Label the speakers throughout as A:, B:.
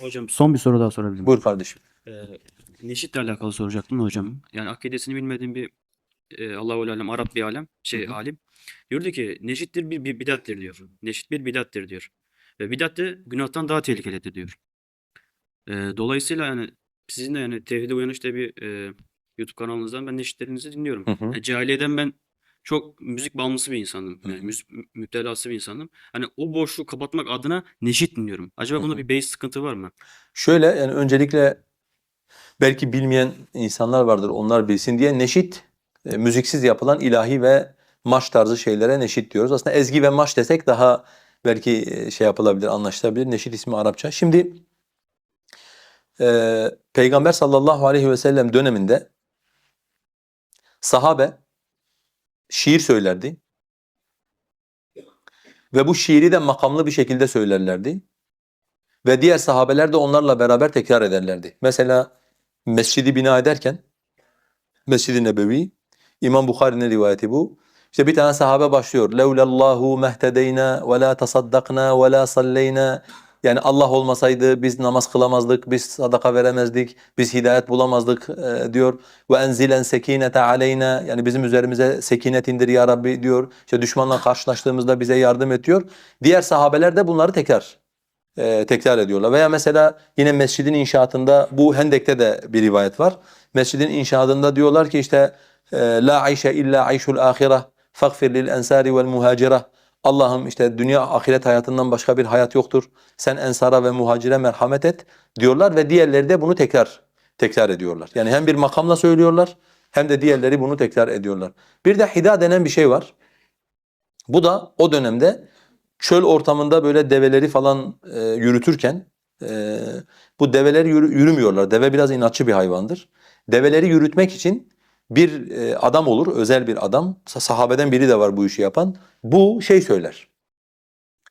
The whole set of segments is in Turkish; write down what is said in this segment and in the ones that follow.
A: Hocam son bir soru daha sorabilirim.
B: Buyur kardeşim.
A: Ee, neşitle alakalı soracaktım da hocam. Yani akidesini bilmediğim bir e, Allahu alem Arap bir alem şey
B: Hı hı.
A: alim diyordu ki neşittir bir, bir bidattir diyor. Neşit bir bidattir diyor. Ve bidat de günahtan daha tehlikelidir diyor. Ee, dolayısıyla yani sizin de yani Tevhide Uyanış'ta bir e, YouTube kanalınızdan ben neşitlerinizi dinliyorum.
B: Hı hı.
A: Yani cahiliyeden ben çok müzik bağımlısı bir insandım. Yani müzik mü- müptelası bir insandım. Hani o boşluğu kapatmak adına neşit dinliyorum. Acaba bunda bir beis sıkıntı var mı?
B: Şöyle yani öncelikle belki bilmeyen insanlar vardır onlar bilsin diye neşit e, müziksiz yapılan ilahi ve maç tarzı şeylere neşit diyoruz. Aslında ezgi ve maç desek daha belki e, şey yapılabilir, anlaşılabilir. Neşit ismi Arapça. Şimdi e, Peygamber sallallahu aleyhi ve sellem döneminde sahabe şiir söylerdi. Ve bu şiiri de makamlı bir şekilde söylerlerdi. Ve diğer sahabeler de onlarla beraber tekrar ederlerdi. Mesela mescidi bina ederken Mescid-i Nebevi İmam Bukhari'nin rivayeti bu. İşte bir tane sahabe başlıyor. Mehtedeyna ve la tasaddakna ve la salleyna. Yani Allah olmasaydı biz namaz kılamazdık, biz sadaka veremezdik, biz hidayet bulamazdık e, diyor. Ve enzilen sekinete aleyna. Yani bizim üzerimize sekinet indir ya Rabbi diyor. İşte düşmanla karşılaştığımızda bize yardım et diyor. Diğer sahabeler de bunları tekrar e, tekrar ediyorlar. Veya mesela yine mescidin inşaatında bu Hendek'te de bir rivayet var. Mescidin inşaatında diyorlar ki işte e, la ayşe illa ayşul ahireh faghfir lil ensari vel muhacireh. Allah'ım işte dünya ahiret hayatından başka bir hayat yoktur. Sen ensara ve muhacire merhamet et diyorlar ve diğerleri de bunu tekrar tekrar ediyorlar. Yani hem bir makamla söylüyorlar hem de diğerleri bunu tekrar ediyorlar. Bir de hida denen bir şey var. Bu da o dönemde çöl ortamında böyle develeri falan e, yürütürken e, bu develer yürü- yürümüyorlar. Deve biraz inatçı bir hayvandır. Develeri yürütmek için bir e, adam olur, özel bir adam. Sa- Sahabeden biri de var bu işi yapan. Bu şey söyler.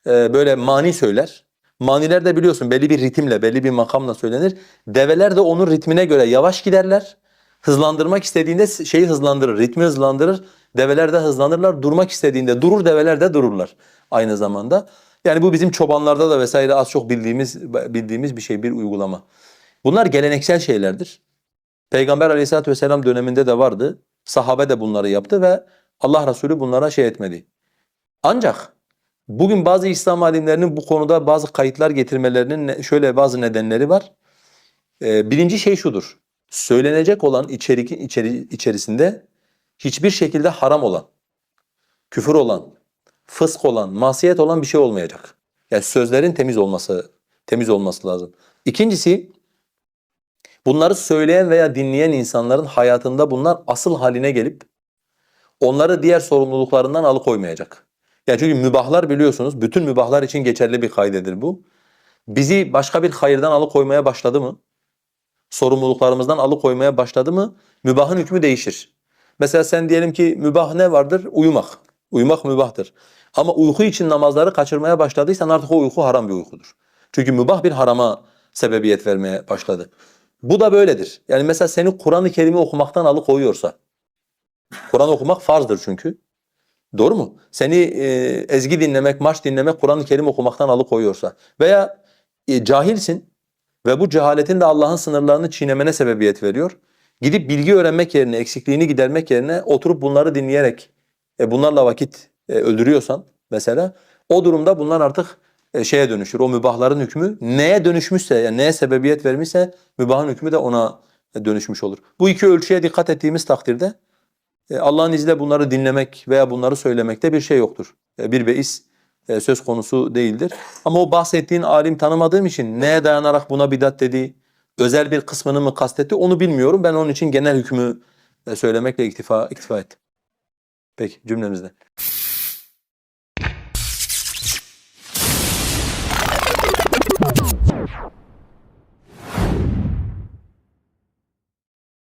B: E, böyle mani söyler. Maniler de biliyorsun belli bir ritimle, belli bir makamla söylenir. Develer de onun ritmine göre yavaş giderler. Hızlandırmak istediğinde şeyi hızlandırır, ritmi hızlandırır. Develer de hızlanırlar. Durmak istediğinde durur, develer de dururlar aynı zamanda. Yani bu bizim çobanlarda da vesaire az çok bildiğimiz bildiğimiz bir şey, bir uygulama. Bunlar geleneksel şeylerdir. Peygamber Aleyhisselatü vesselam döneminde de vardı. Sahabe de bunları yaptı ve Allah Resulü bunlara şey etmedi. Ancak bugün bazı İslam alimlerinin bu konuda bazı kayıtlar getirmelerinin şöyle bazı nedenleri var. Ee, birinci şey şudur. Söylenecek olan içerik içeri, içerisinde hiçbir şekilde haram olan, küfür olan, fısk olan, masiyet olan bir şey olmayacak. Yani sözlerin temiz olması, temiz olması lazım. İkincisi, bunları söyleyen veya dinleyen insanların hayatında bunlar asıl haline gelip onları diğer sorumluluklarından alıkoymayacak. Yani çünkü mübahlar biliyorsunuz, bütün mübahlar için geçerli bir kaydedir bu. Bizi başka bir hayırdan alıkoymaya başladı mı? Sorumluluklarımızdan alıkoymaya başladı mı? Mübahın hükmü değişir. Mesela sen diyelim ki mübah ne vardır? Uyumak. Uyumak mübahtır. Ama uyku için namazları kaçırmaya başladıysan artık o uyku haram bir uykudur. Çünkü mübah bir harama sebebiyet vermeye başladı. Bu da böyledir. Yani mesela seni Kur'an-ı Kerim'i okumaktan alıkoyuyorsa, Kur'an okumak farzdır çünkü. Doğru mu? Seni e, ezgi dinlemek, marş dinlemek Kur'an-ı Kerim okumaktan alıkoyuyorsa veya e, cahilsin ve bu cehaletin de Allah'ın sınırlarını çiğnemene sebebiyet veriyor. Gidip bilgi öğrenmek yerine, eksikliğini gidermek yerine oturup bunları dinleyerek e, bunlarla vakit e, öldürüyorsan mesela o durumda bunlar artık şeye dönüşür. O mübahların hükmü neye dönüşmüşse, yani neye sebebiyet vermişse mübahın hükmü de ona e, dönüşmüş olur. Bu iki ölçüye dikkat ettiğimiz takdirde e, Allah'ın izniyle bunları dinlemek veya bunları söylemekte bir şey yoktur. E, Bir beis e, söz konusu değildir. Ama o bahsettiğin alim tanımadığım için neye dayanarak buna bidat dedi, özel bir kısmını mı kastetti onu bilmiyorum. Ben onun için genel hükmü e, söylemekle iktifa, iktifa ettim. Peki cümlemizde.